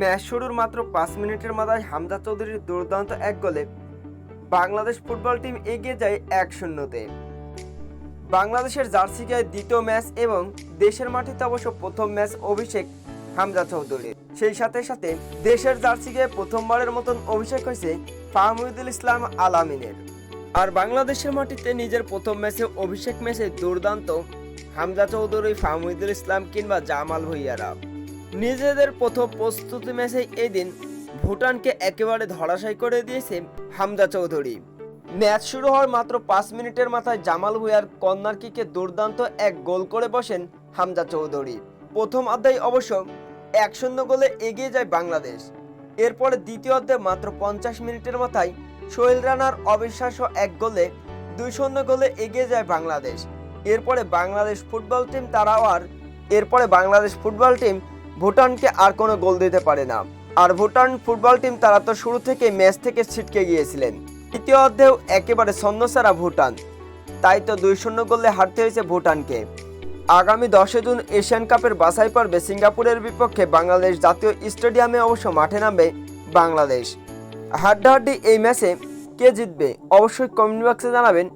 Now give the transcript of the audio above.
Match শুরুর মাত্র পাঁচ মিনিটের মাথায় হামজা চৌধুরীর দুর্দান্ত এক গোলে বাংলাদেশ ফুটবল টিম এগিয়ে যায় এক শূন্যতে। বাংলাদেশের জার্সি গায়ে দ্বিতীয় ম্যাচ এবং দেশের মাটিতে অবশ্য প্রথম ম্যাচ অভিষেক হামজা চৌধুরীর। সেই সাথে সাথে দেশের জার্সি গায়ে প্রথমবারের মতন অভিষেক হয়েছে ফাহমুদুল ইসলাম আলামিনের। আর বাংলাদেশের মাটিতে নিজের প্রথম ম্যাচে অভিষেক ম্যাচে দুর্দান্ত হামজা চৌধুরী, ফাহমুদুল ইসলাম কিংবা জামাল ভুইয়ারা। নিজেদের প্রথম প্রস্তুতি ম্যাচে এদিন ভুটানকে একেবারে ধরাশায়ী করে দিয়েছে হামজা চৌধুরী। ম্যাচ শুরু হওয়ার মাত্র পাঁচ মিনিটের মাথায় জামাল ভুইয়ার কর্নার কিকে দুর্দান্ত এক গোল করে বসেন হামজা চৌধুরী। প্রথম অধ্যায় অবশ্য এক শূন্য গোলে এগিয়ে যায় বাংলাদেশ। এরপরে দ্বিতীয় অধ্যায়ে মাত্র পঞ্চাশ মিনিটের মাথায় সোহেল রানার অবিশ্বাস্য এক গোলে দুই শূন্য গোলে এগিয়ে যায় বাংলাদেশ। এরপরে বাংলাদেশ ফুটবল টিম তারাও আর এরপরে বাংলাদেশ ফুটবল টিম ভুটানকে আর কোনো গোল দিতে পারে না। আর ভুটান ফুটবল টিম তারা তো শুরু থেকে ম্যাচ থেকে ছিটকে গিয়েছিলেন। তৃতীয় অর্ধেও একেবারে ছন্নসারা ভুটান। তাই তো দুই শূন্য গোলে হারতে হয়েছে ভুটানকে। আগামী দশে জুন এশিয়ান কাপের বাছাই পর্বে সিঙ্গাপুরের বিপক্ষে বাংলাদেশ জাতীয় স্টেডিয়ামে অবশ্য মাঠে নামবে বাংলাদেশ। হাড্ডাহাড্ডি এই ম্যাচে কে জিতবে, অবশ্যই কমেন্ট বক্সে জানাবেন।